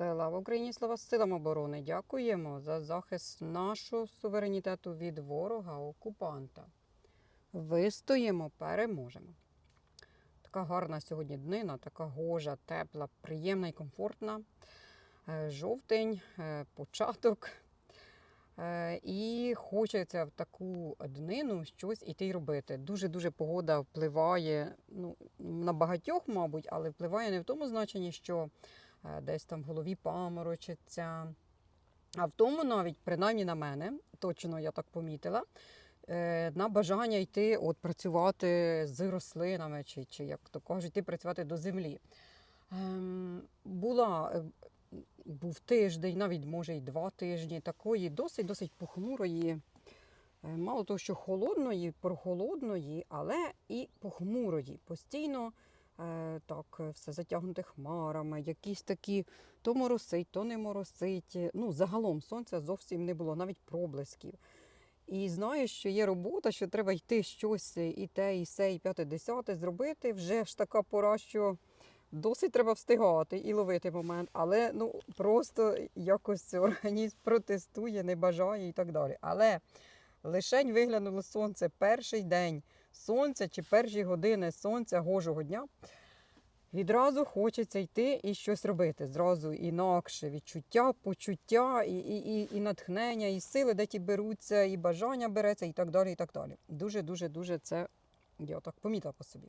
Слава Україні, слава силам оборони. Дякуємо за захист нашого суверенітету від ворога окупанта. Вистоїмо, переможемо. Така гарна сьогодні днина, така гожа, тепла, приємна і комфортна. Е, Жовтень, е, початок. Е, І хочеться в таку днину щось іти й робити. Дуже-дуже погода впливає ну, на багатьох, мабуть, але впливає не в тому значенні, що десь там в голові паморочиться. А в тому навіть, принаймні на мене, точно я так помітила, е, на бажання йти от, працювати з рослинами, чи, чи як то кажуть, йти працювати до землі. Ем, була, е, був тиждень, навіть може й два тижні, такої досить-досить похмурої, е, мало того, що холодної, прохолодної, але і похмурої. Постійно е, так, е, все затягнуте хмарами, якісь такі то моросить, то не моросить. Ну, загалом сонця зовсім не було, навіть проблисків. І знаю, що є робота, що треба йти щось і те, і се, і п'яте, десяте зробити. Вже ж така пора, що досить треба встигати і ловити момент, але ну просто якось організм протестує, не бажає і так далі. Але лишень виглянуло сонце перший день сонця чи перші години сонця гожого дня. Відразу хочеться йти і щось робити. Зразу інакше відчуття, почуття, і, і, і, і натхнення, і сили, де ті беруться, і бажання береться, і так далі. і так далі. Дуже, дуже, це я так помітила по собі.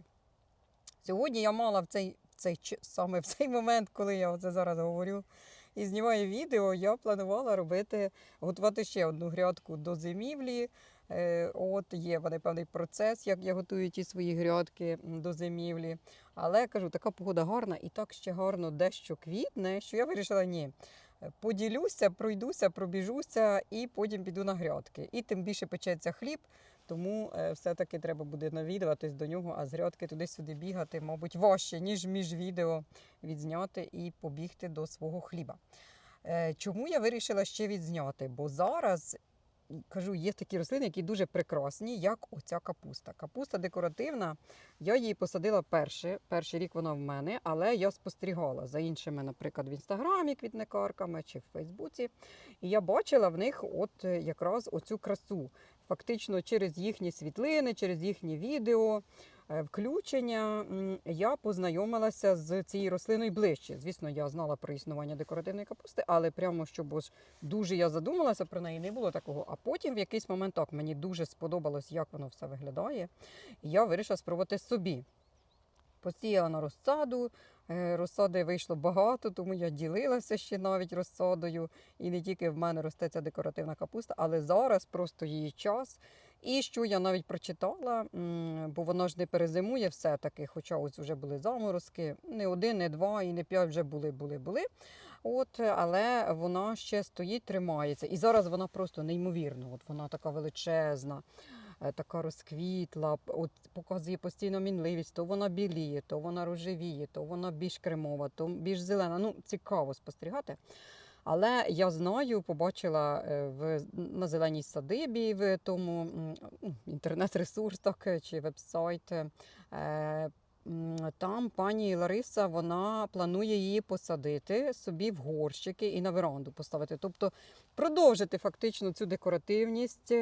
Сьогодні я мала в цей, цей саме в цей момент, коли я оце зараз говорю і знімаю відео, я планувала робити, готувати ще одну грядку до зимівлі. Е, От є в мене певний процес, як я готую ті свої грядки до зимівлі. Але кажу, така погода гарна і так ще гарно дещо квітне, що я вирішила ні. е, Поділюся, пройдуся, пробіжуся і потім піду на грядки. І тим більше печеться хліб, тому е, все-таки треба буде навідуватись до нього, а з грядки туди-сюди бігати, мабуть, важче, ніж між відео відзняти і побігти до свого хліба. Чому я вирішила ще відзняти? Бо зараз кажу, є такі рослини, які дуже прекрасні, як оця капуста. Капуста декоративна. Я її посадила перше. Перший рік вона в мене, але я спостерігала за іншими, наприклад, в інстаграмі квітникарками чи в Фейсбуці. І я бачила в них от якраз оцю красу. Фактично через їхні світлини, через їхні відео. е, Включення я познайомилася з цією рослиною ближче. Звісно, я знала про існування декоративної капусти, але прямо щоб ось дуже я задумалася про неї, не було такого. А потім в якийсь момент так мені дуже сподобалось, як воно все виглядає. І я вирішила спробувати собі. Посіяла на розсаду, е, розсади вийшло багато, тому я ділилася ще навіть розсадою. І не тільки в мене росте ця декоративна капуста, але зараз просто її час. І що я навіть прочитала, бо вона ж не перезимує все-таки, хоча ось вже були заморозки, не один, не два і не п'ять вже були, були, були. От, але вона ще стоїть, тримається. І зараз вона просто неймовірна. От вона така величезна, така розквітла, от показує постійно мінливість, то вона біліє, то вона рожевіє, то вона більш кремова, то більш зелена. Ну, цікаво спостерігати. Але я знаю, побачила е, в, на зеленій садибі в тому інтернет-ресурс так, е, чи веб-сайт. Там пані Лариса вона планує її посадити собі в горщики і на веранду поставити. Тобто продовжити фактично цю декоративність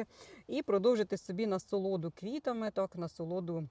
і продовжити собі насолоду квітами, так, насолоду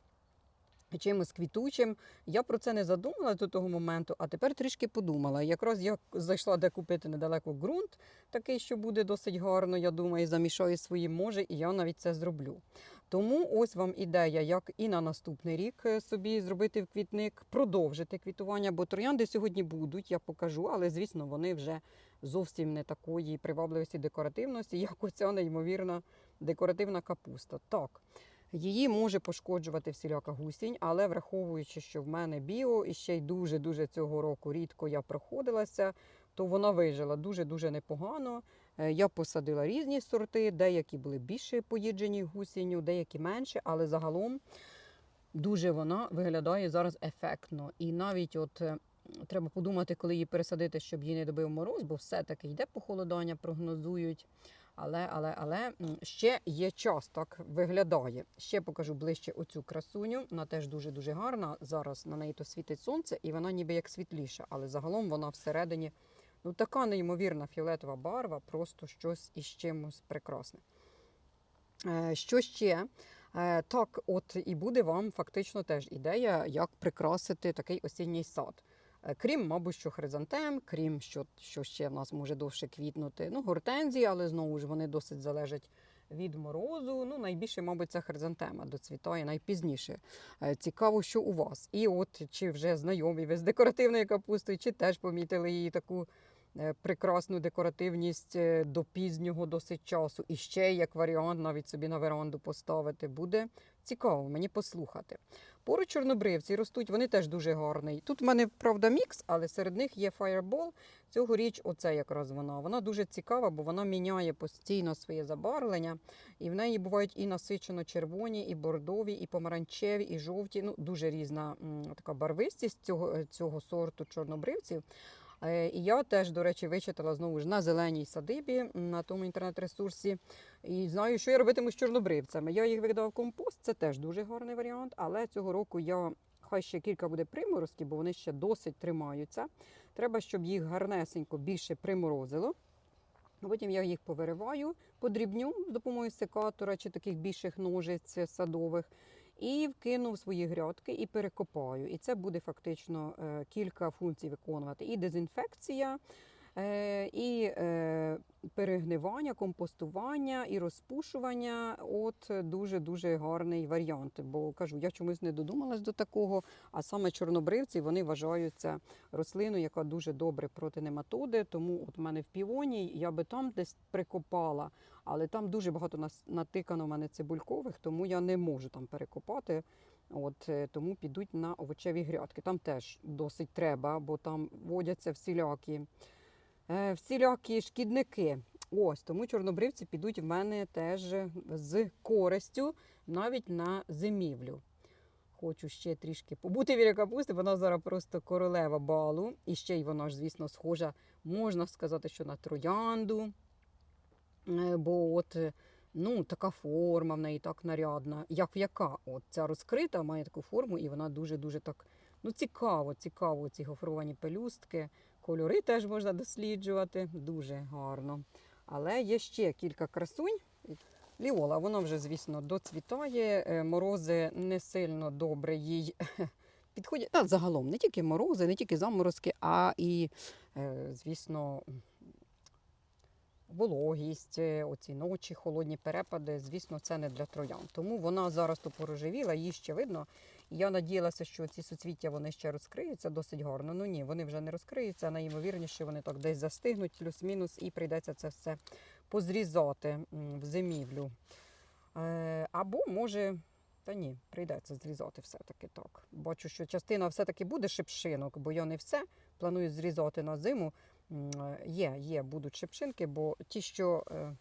чимось квітучим. Я про це не задумала до того моменту, а тепер трішки подумала. Якраз я зайшла де купити недалеко ґрунт, такий, що буде досить гарно, я думаю, замішаю свої може, і я навіть це зроблю. Тому ось вам ідея, як і на наступний рік е, собі зробити в квітник, продовжити квітування, бо троянди сьогодні будуть, я покажу, але звісно, вони вже зовсім не такої привабливості декоративності, як оця неймовірна декоративна капуста. Так. Її може пошкоджувати всіляка гусінь, але враховуючи, що в мене біо і ще й дуже-дуже цього року рідко я проходилася, то вона вижила дуже-дуже непогано. Е, Я посадила різні сорти, деякі були більше поїджені гусінню, деякі менше, але загалом дуже вона виглядає зараз ефектно. І навіть от е, треба подумати, коли її пересадити, щоб її не добив мороз, бо все-таки йде похолодання, прогнозують. Але, але, але ще є час, так виглядає. Ще покажу ближче оцю красуню. Вона теж дуже-дуже гарна. Зараз на неї то світить сонце, і вона ніби як світліша, але загалом вона всередині Ну, така неймовірна фіолетова барва, просто щось із чимось прекрасне. Е, Що ще? Е, Так, от і буде вам фактично теж ідея, як прикрасити такий осінній сад. Е, Крім, мабуть, що хризантем, крім що, що ще в нас може довше квітнути. Ну, гортензії, але знову ж вони досить залежать від морозу. Ну, найбільше, мабуть, це хризантема доцвітає найпізніше. Цікаво, що у вас. І от чи вже знайомі ви з декоративною капустою, чи теж помітили її таку прекрасну декоративність е, до пізнього досить часу. І ще як варіант навіть собі на веранду поставити. Буде цікаво мені послухати. Поруч чорнобривці ростуть, вони теж дуже гарні. Тут в мене, правда, мікс, але серед них є Fireball. Цьогоріч оце якраз вона. Вона дуже цікава, бо вона міняє постійно своє забарвлення. І в неї бувають і насичено червоні, і бордові, і помаранчеві, і жовті. Ну, дуже різна м, така барвистість цього, е, цього сорту чорнобривців. Е, І я теж, до речі, вичитала знову ж на зеленій садибі на тому інтернет-ресурсі. І знаю, що я робитиму з чорнобривцями. Я їх викидала компост, це теж дуже гарний варіант. Але цього року я хай ще кілька буде приморозків, бо вони ще досить тримаються. Треба, щоб їх гарнесенько більше приморозило. Потім я їх повириваю, подрібню з допомогою секатора чи таких більших ножиць садових. І вкину в свої грядки і перекопаю. І це буде фактично е, кілька функцій виконувати: і дезінфекція, і е, перегнивання, компостування, і розпушування. От дуже дуже гарний варіант. Бо кажу, я чомусь не додумалась до такого. А саме чорнобривці вони вважаються рослиною, яка дуже добре проти нематоди. Тому от в мене в півоні я би там десь прикопала, але там дуже багато натикано в мене цибулькових, тому я не можу там перекопати. От е, тому підуть на овочеві грядки. Там теж досить треба, бо там водяться всілякі, е, всілякі шкідники. Ось тому чорнобривці підуть в мене теж з користю навіть на зимівлю. Хочу ще трішки побути біля капусти. Вона зараз просто королева балу. І ще й вона ж, звісно, схожа, можна сказати, що на троянду. Е, Бо от е, ну, така форма в неї так нарядна. Як яка? От ця розкрита має таку форму, і вона дуже-дуже так ну, цікаво, цікаво, ці гофровані пелюстки. Кольори теж можна досліджувати. Дуже гарно. Але є ще кілька красунь. Ліола, вона вже, звісно, доцвітає. Е, Морози не сильно добре їй підходять. Та загалом не тільки морози, не тільки заморозки, а і, е, звісно, вологість, е, оці ночі, холодні перепади, звісно, це не для троян. Тому вона зараз то порожевіла, її ще видно. Я надіялася, що ці суцвіття вони ще розкриються досить гарно. Ну ні, вони вже не розкриються, найімовірніше вони так десь застигнуть, плюс-мінус, і прийдеться це все позрізати в зимівлю. Е, Або може. Та ні, прийдеться зрізати все-таки так. Бачу, що частина все-таки буде шипшинок, бо я не все планую зрізати на зиму. Е, Є, є, будуть шипшинки, бо ті, що е,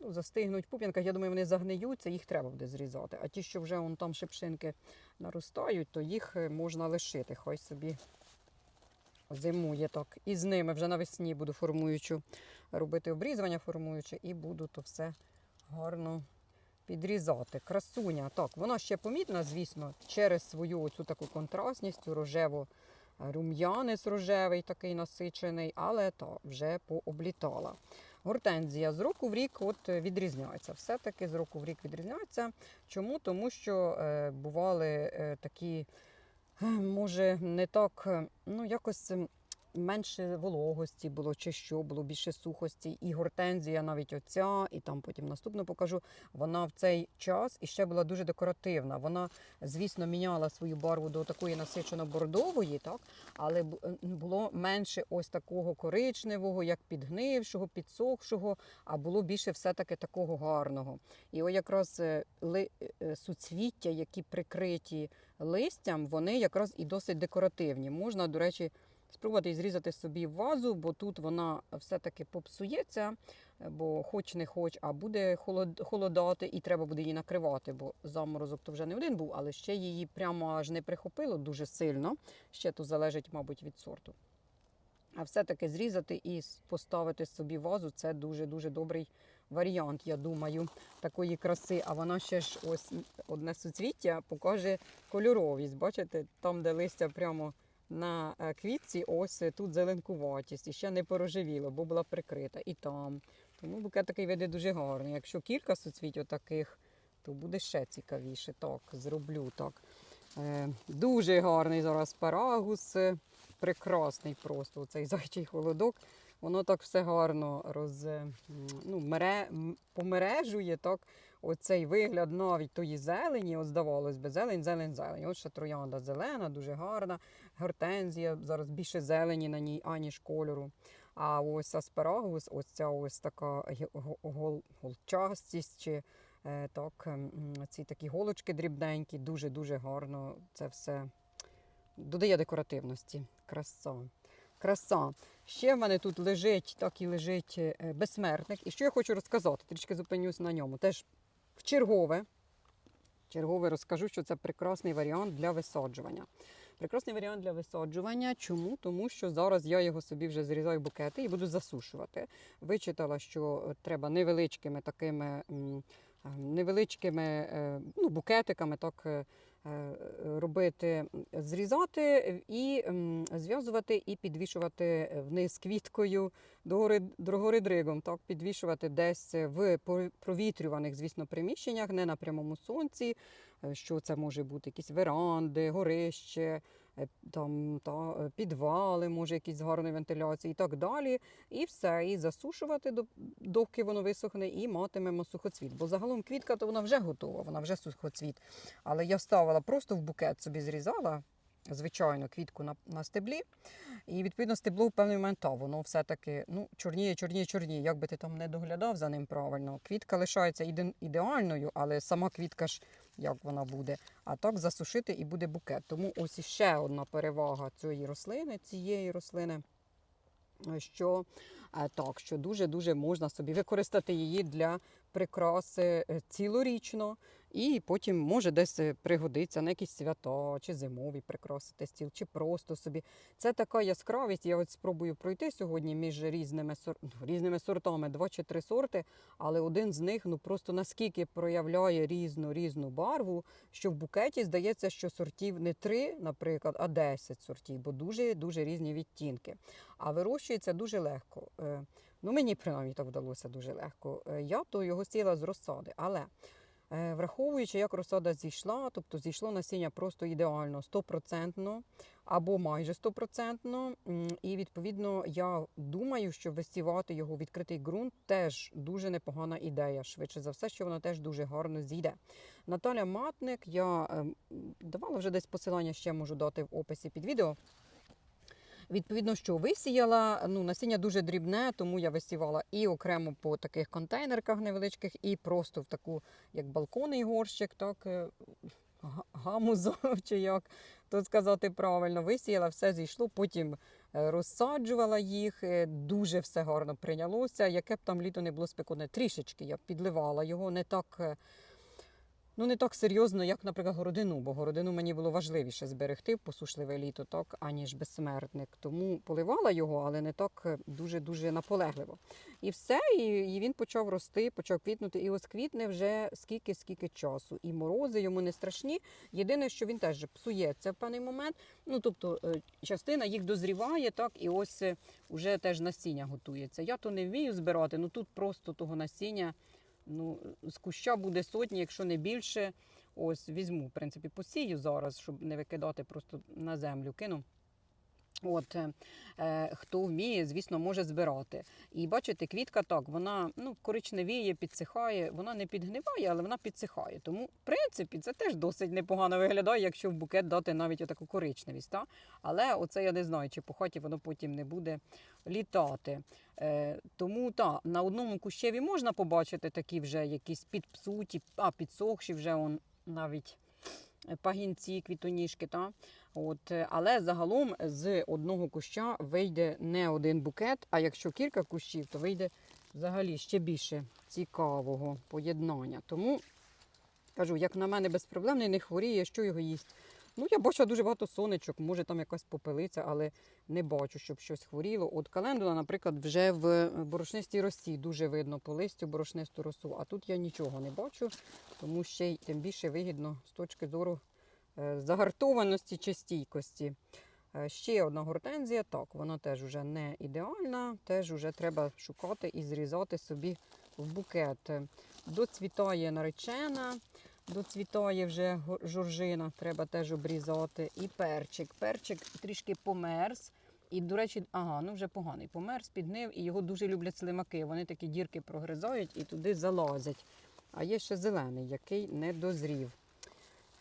ну, застигнуть пуп'янках, я думаю, вони загниються, їх треба буде зрізати. А ті, що вже вон там шипшинки наростають, то їх е, можна лишити. Хай собі зимує так. І з ними вже навесні буду формуючу робити обрізування формуюче, і буду то все гарно підрізати. Красуня. Так, вона ще помітна, звісно, через свою оцю таку контрастність, рожево рум'янець рожевий, такий насичений, але та вже пооблітала. Гортензія з року в рік от відрізняється. Все-таки з року в рік відрізняється. Чому? Тому що е, бували е, такі, е, може, не так, е, ну, якось. Менше вологості було чи що, було більше сухості. І гортензія, навіть оця, і там потім наступно покажу. Вона в цей час іще була дуже декоративна. Вона, звісно, міняла свою барву до такої насичено-бордової, так? але е, було менше ось такого коричневого, як підгнившого, підсохшого, а було більше все-таки такого гарного. І ось якраз е, ли, е, суцвіття, які прикриті листям, вони якраз і досить декоративні. Можна, до речі, спробувати зрізати собі вазу, бо тут вона все-таки попсується, бо хоч не хоч, а буде холодати, і треба буде її накривати, бо заморозок то вже не один був, але ще її прямо аж не прихопило дуже сильно. Ще то залежить, мабуть, від сорту. А все-таки зрізати і поставити собі вазу це дуже-дуже добрий варіант, я думаю, такої краси. А вона ще ж ось одне суцвіття покаже кольоровість. Бачите, там, де листя прямо на е, квітці ось е, тут зеленкуватість, і ще не порожевіло, бо була прикрита і там. Тому букет такий вийде дуже гарний. Якщо кілька суцвіть таких, то буде ще цікавіше. Так, зроблю так. Е, дуже гарний зараз парагус, е, прекрасний просто цей зайчий холодок. Воно так все гарно роз, ну, мере, помережує так, оцей вигляд навіть тої зелені, от здавалось би, зелень, зелень, зелень. Ось ще троянда зелена, дуже гарна. Гортензія, зараз більше зелені на ній, аніж кольору. А ось аспарагус, ось ця ось така гол, голчастість, чи е, так, ці такі голочки дрібненькі, дуже-дуже гарно це все додає декоративності. Краса. Краса. Ще в мене тут лежить, так і лежить е, безсмертник. І що я хочу розказати, трішки зупинюсь на ньому. Теж в чергове. Чергове розкажу, що це прекрасний варіант для висаджування. Прекрасний варіант для висаджування. Чому? Тому що зараз я його собі вже зрізаю букети і буду засушувати. Вичитала, що треба невеличкими такими невеличкими е, ну, букетиками так е, робити, зрізати і зв'язувати і підвішувати вниз квіткою догори, догори дригом, так, підвішувати десь в провітрюваних, звісно, приміщеннях, не на прямому сонці, е, що це може бути якісь веранди, горище, е, там, та, е, підвали, може якісь з гарної вентиляції і так далі. І все, і засушувати, доки воно висохне, і матимемо сухоцвіт. Бо загалом квітка то вона вже готова, вона вже сухоцвіт. Але я ставила просто в букет собі зрізала. Звичайно, квітку на, на стеблі, і відповідно стебло в певний момент та воно все-таки ну, чорніє, чорніє, чорніє. Як би ти там не доглядав за ним правильно, квітка лишається іде- ідеальною, але сама квітка ж як вона буде. А так засушити і буде букет. Тому ось іще одна перевага цієї рослини, цієї рослини. е, Що е, так, що дуже дуже можна собі використати її для прикраси е, цілорічно, і потім може десь е, пригодиться на якісь свята, чи зимові прикрасити стіл, чи просто собі. Це така яскравість. Я от спробую пройти сьогодні між різними сор... ну, різними сортами, два чи три сорти, але один з них ну просто наскільки проявляє різну різну барву, що в букеті здається, що сортів не три, наприклад, а 10 сортів, бо дуже дуже різні відтінки. А вирощується дуже легко. Ну, мені принаймні так вдалося дуже легко. Е, Я то його сіла з розсади, але е, враховуючи, як розсада зійшла, тобто зійшло насіння просто ідеально, стопроцентно або майже стопроцентно. І відповідно я думаю, що висівати його в відкритий ґрунт теж дуже непогана ідея. Швидше за все, що воно теж дуже гарно зійде. Наталя Матник, я ем, давала вже десь посилання, ще можу дати в описі під відео. Відповідно, що висіяла, ну насіння дуже дрібне, тому я висівала і окремо по таких контейнерках невеличких, і просто в таку, як балконний горщик, так е, га- гамузу, чи як то сказати правильно, висіяла, все зійшло, потім е, розсаджувала їх, е, дуже все гарно прийнялося. Яке б там літо не було спекотне, трішечки я підливала його не так. Ну, не так серйозно, як, наприклад, городину, бо городину мені було важливіше зберегти в посушливе літо, так, аніж безсмертник. Тому поливала його, але не так е, дуже-дуже наполегливо. І все, і, і він почав рости, почав квітнути. І ось квітне вже скільки-скільки часу. І морози йому не страшні. Єдине, що він теж псується в певний момент. Ну, тобто, е, частина їх дозріває, так, і ось е, уже теж насіння готується. Я то не вмію збирати, ну тут просто того насіння. Ну, з куща буде сотні, якщо не більше. Ось візьму, в принципі, посію зараз, щоб не викидати просто на землю. Кину. От е, е, хто вміє, звісно, може збирати. І бачите, квітка так, вона ну, коричневіє, підсихає, вона не підгниває, але вона підсихає. Тому, в принципі, це теж досить непогано виглядає, якщо в букет дати навіть отаку коричневість. Та? Але оце я не знаю, чи по хаті воно потім не буде літати. Е, тому та, на одному кущеві можна побачити такі вже якісь підпсуті, а підсохші вже он навіть пагінці, квітоніжки. Та? От, але загалом з одного куща вийде не один букет, а якщо кілька кущів, то вийде взагалі ще більше цікавого поєднання. Тому кажу, як на мене безпроблемний, не хворіє, що його їсть. Ну, я бачу дуже багато сонечок, може там якась попелиця, але не бачу, щоб щось хворіло. От календула, наприклад, вже в борошнистій росі дуже видно по листю борошнисту росу. А тут я нічого не бачу, тому ще й тим більше вигідно з точки зору е, загартованості чи стійкості. Е, Ще одна гортензія, так, вона теж вже не ідеальна, теж вже треба шукати і зрізати собі в букет. Е, Доцвітає наречена, доцвітає вже жоржина, треба теж обрізати. І перчик. Перчик трішки померз. І, до речі, ага, ну вже поганий померз, підгнив, і його дуже люблять слимаки. Вони такі дірки прогризають і туди залазять. А є ще зелений, який не дозрів.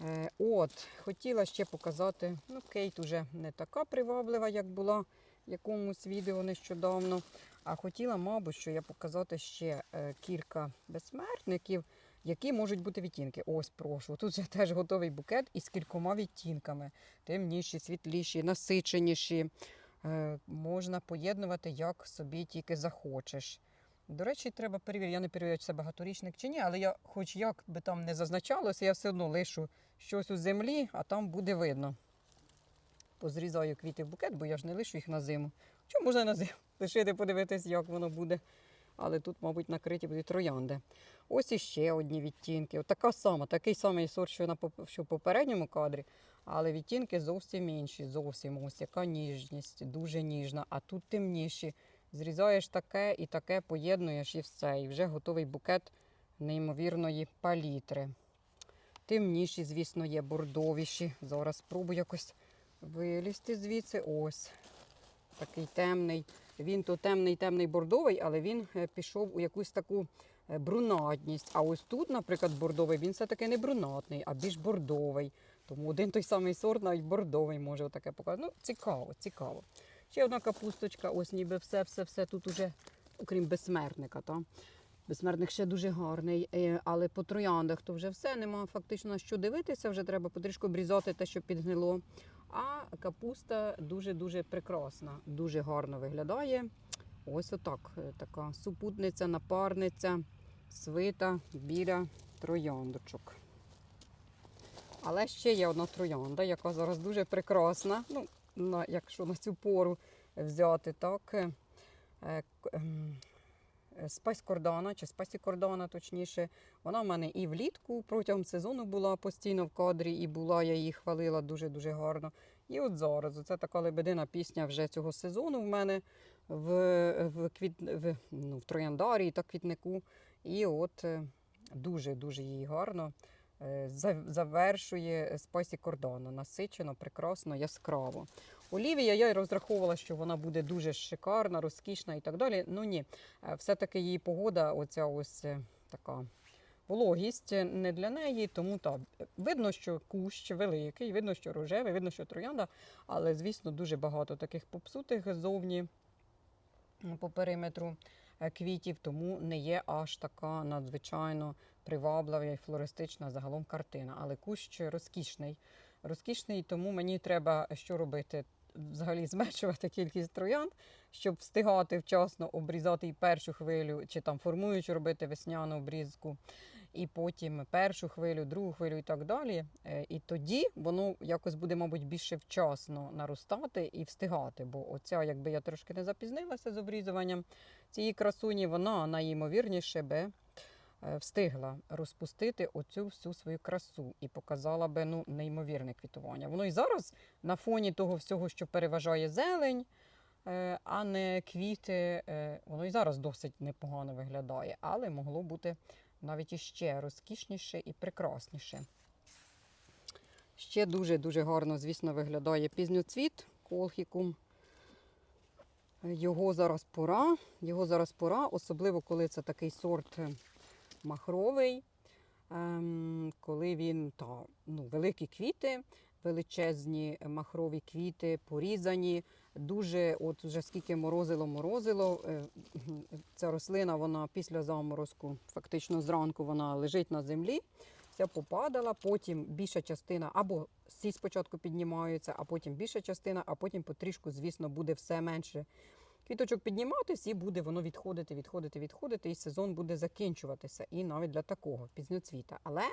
Е, от, хотіла ще показати, ну, Кейт уже не така приваблива, як була в якомусь відео нещодавно. А хотіла, мабуть, що я показати ще е, кілька безсмертників, які можуть бути відтінки. Ось, прошу. Тут вже теж готовий букет із кількома відтінками. Темніші, світліші, насиченіші. Е, можна поєднувати, як собі тільки захочеш. До речі, треба перевірити. Я не перевіряю, чи це багаторічник чи ні, але я, хоч як би там не зазначалося, я все одно лишу щось у землі, а там буде видно. Позрізаю квіти в букет, бо я ж не лишу їх на зиму. Чому можна на зиму лишити, подивитись, як воно буде. Але тут, мабуть, накриті будуть троянди. Ось іще одні відтінки. Така сама, такий самий сорт, що, на, що в попередньому кадрі, але відтінки зовсім інші. Зовсім ось яка ніжність, дуже ніжна, а тут темніші. Зрізаєш таке і таке, поєднуєш і все. І вже готовий букет неймовірної палітри. Темніші, звісно, є бордовіші. Зараз спробую якось вилізти звідси. Ось такий темний. Він то темний, темний бордовий, але він е, пішов у якусь таку е, брунатність. А ось тут, наприклад, бордовий, він все-таки не брунатний, а більш бордовий. Тому один той самий сорт, навіть бордовий може отаке показати. Ну, цікаво, цікаво. Ще одна капусточка, ось ніби все, все, все тут уже, окрім безсмертника. Та? Безсмертник ще дуже гарний, е, але по трояндах то вже все, нема фактично що дивитися, вже треба потрішку обрізати те, що підгнило. А капуста дуже-дуже прекрасна, дуже гарно виглядає. Ось отак. е, Така супутниця, напарниця, свита біля трояндочок. Але ще є одна троянда, яка зараз дуже прекрасна. Ну, на, якщо на цю пору взяти так. Спайс кордона чи спасі кордона, точніше. Вона в мене і влітку протягом сезону була постійно в кадрі, і була, я її хвалила дуже-дуже гарно. І от зараз, це така лебедина пісня вже цього сезону в мене в, в, квіт, в, ну, в трояндарі та квітнику. І от е, дуже-дуже її гарно е, завершує спасі кордону. Насичено, прекрасно, яскраво. Олівія, я й розраховувала, що вона буде дуже шикарна, розкішна і так далі. Ну ні, Е, все-таки її погода, оця ось е, така вологість не для неї, тому так, видно, що кущ великий, видно, що рожевий, видно, що троянда, але, звісно, дуже багато таких попсутих зовні по периметру е, квітів, тому не є аж така надзвичайно приваблива і флористична загалом картина. Але кущ розкішний. Розкішний, тому мені треба що робити? Взагалі зменшувати кількість троянд, щоб встигати вчасно обрізати і першу хвилю, чи там формуючи робити весняну обрізку, і потім першу хвилю, другу хвилю і так далі. Е, І тоді воно якось буде, мабуть, більше вчасно наростати і встигати. Бо оця, якби я трошки не запізнилася з обрізуванням цієї красуні, вона найімовірніше би встигла розпустити оцю всю свою красу і показала би ну, неймовірне квітування. Воно і зараз на фоні того всього, що переважає зелень, е, а не квіти, е, воно і зараз досить непогано виглядає, але могло бути навіть іще розкішніше і прекрасніше. Ще дуже-дуже гарно, звісно, виглядає пізньоцвіт колхікум. Його зараз пора. Його зараз пора, особливо коли це такий сорт е, махровий, ем, коли він та, ну, великі квіти, величезні махрові квіти, порізані. Дуже, от вже скільки морозило, морозило. е, Ця рослина, вона після заморозку, фактично зранку вона лежить на землі, вся попадала, потім більша частина або всі спочатку піднімаються, а потім більша частина, а потім потрішку, звісно, буде все менше квіточок підніматись, і буде воно відходити, відходити, відходити, і сезон буде закінчуватися. І навіть для такого пізньоцвіта. Але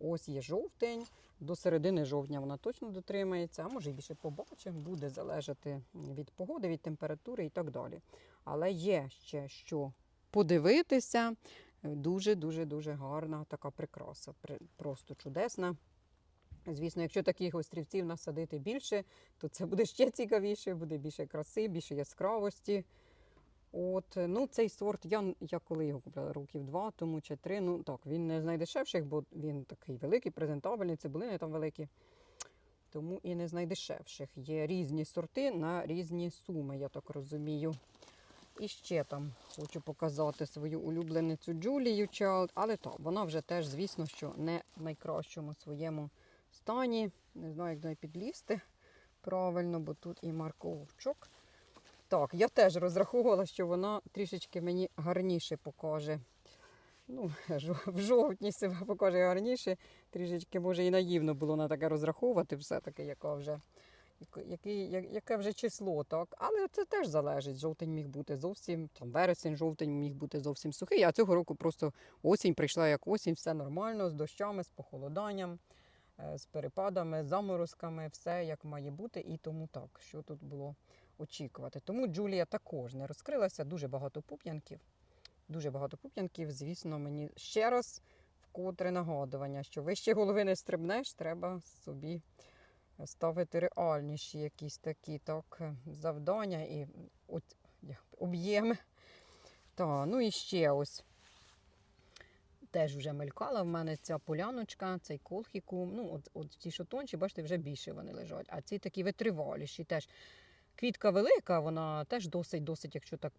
ось є жовтень, до середини жовтня вона точно дотримається, а може і більше побачимо, буде залежати від погоди, від температури і так далі. Але є ще що подивитися. Дуже, дуже, дуже гарна така прикраса. Просто чудесна. Звісно, якщо таких острівців насадити більше, то це буде ще цікавіше, буде більше краси, більше яскравості. От, ну, цей сорт, я, я коли його купляла років два, тому чи три. Ну так, він не з найдешевших, бо він такий великий, презентабельний, цибулини там великі. Тому і не з найдешевших. Є різні сорти на різні суми, я так розумію. І ще там хочу показати свою улюбленицю Джулію Чайлд, але так, вона вже теж, звісно, що не в найкращому своєму стані. Не знаю, як до неї підлізти правильно, бо тут і марковчок. Так, я теж розраховувала, що вона трішечки мені гарніше покаже. Ну, в жовтні себе покаже гарніше. Трішечки, може, і наївно було на таке розраховувати, все-таки, яка вже, який- яке вже число, так. Але це теж залежить. Жовтень міг бути зовсім, там вересень, жовтень міг бути зовсім сухий. А цього року просто осінь прийшла як осінь, все нормально, з дощами, з похолоданням, з перепадами, заморозками, все як має бути. І тому так, що тут було очікувати. Тому Джулія також не розкрилася, дуже багато пуп'янків. Дуже багато пуп'янків, звісно, мені ще раз вкотре нагадування, що вище голови не стрибнеш, треба собі ставити реальніші якісь такі так, е, завдання і об'єми. Та, ну і ще ось. Теж вже мелькала в мене ця поляночка, цей колхікум. Ну, от, от ці що тонші, бачите, вже більше вони лежать. А ці такі витриваліші теж. Квітка велика, вона теж досить-досить, якщо так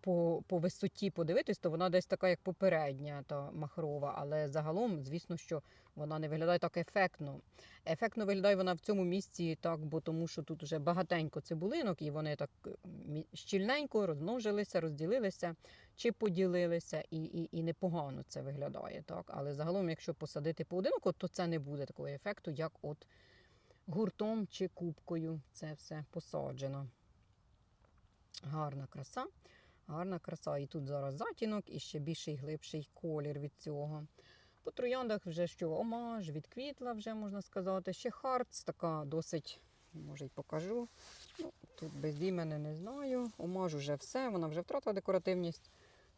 по, по, висоті подивитись, то вона десь така, як попередня, та махрова. Але загалом, звісно, що вона не виглядає так ефектно. Ефектно виглядає вона в цьому місці так, бо тому що тут вже багатенько цибулинок, і вони так щільненько розмножилися, розділилися чи поділилися, і, і, і непогано це виглядає. Так? Але загалом, якщо посадити поодиноко, то це не буде такого ефекту, як от гуртом чи кубкою це все посаджено. Гарна краса, гарна краса. І тут зараз затінок, і ще більший глибший колір від цього. По трояндах вже що омаж, відквітла вже можна сказати. Ще хартс, така досить, може й покажу. Ну, тут без імени не знаю. Омаж уже все, вона вже втратила декоративність.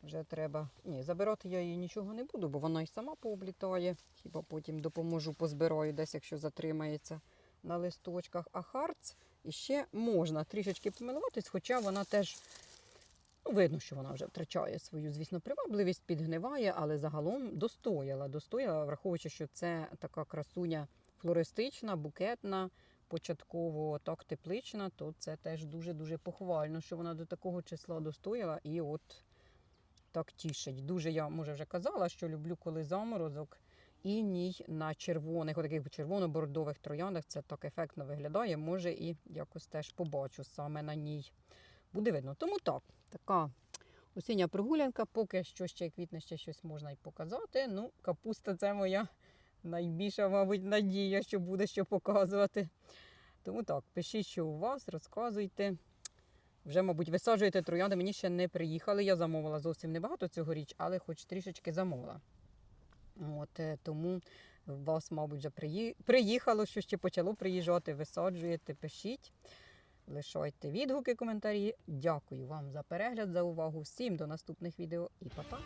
Вже треба. Ні, забирати я її нічого не буду, бо вона й сама пооблітає. Хіба потім допоможу, позбираю десь, якщо затримається на листочках. А харц іще можна трішечки помилуватись, хоча вона теж. Видно, що вона вже втрачає свою, звісно, привабливість, підгниває, але загалом достояла. Достояла, враховуючи, що це така красуня флористична, букетна, початково так теплична, то це теж дуже-дуже похвально, що вона до такого числа достояла і от так тішить. Дуже я, може, вже казала, що люблю, коли заморозок іній на червоних, отаких червоно-бордових трояндах. Це так ефектно виглядає. Може, і якось теж побачу саме на ній. Буде видно. Тому так, така осіння прогулянка, поки що ще квітне, ще щось можна й показати. Ну, капуста це моя найбільша, мабуть, надія, що буде що показувати. Тому так, пишіть, що у вас, розказуйте. Вже, мабуть, висаджуєте троянди. Мені ще не приїхали. Я замовила зовсім небагато цьогоріч, але хоч трішечки замовила. От, е, тому вас, мабуть, вже приї- приїхало, що ще почало приїжджати, висаджуєте, пишіть. Лишайте відгуки, коментарі. Дякую вам за перегляд, за увагу. Всім до наступних відео і па-па!